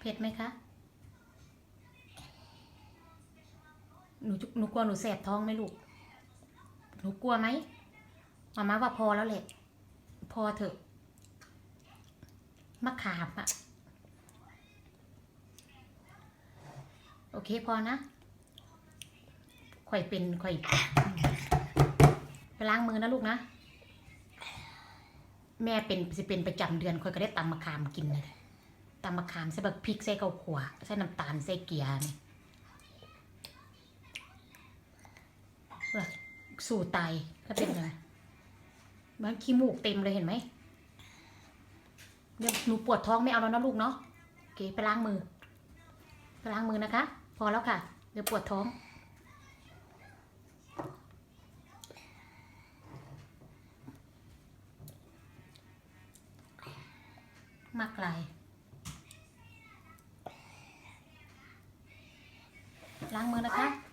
เผ็ดไหมคะ หนูหนูกลัวหนูแสบท้องไหมลูก หนูกลัวไหมมามาว่าพอแล้วแหละ พอเถอะ มะขามอะโอเคพอนะข่อยเป็นข่อยไปล้างมือนะลูกนะ แม่เป็นสิเป็นประจำเดือนข่อยก็ได้ตำมะขามกินเลย ตำมะขามใส่บักพริกใส่ข้าวขัวใส่น้ำตาลใส่เกลือนี่เว้ยสู่ไตก็เป็นไงมันขี้มูกเต็มเลยเห็นไหมเดี๋ยวหนูปวดท้องไม่เอาแล้วนะลูกเนาะโอเคไปล้างมือไปล้างมือนะคะ พอแล้วค่ะ เดี๋ยวปวดท้องมากลาย ล้างมือนะคะ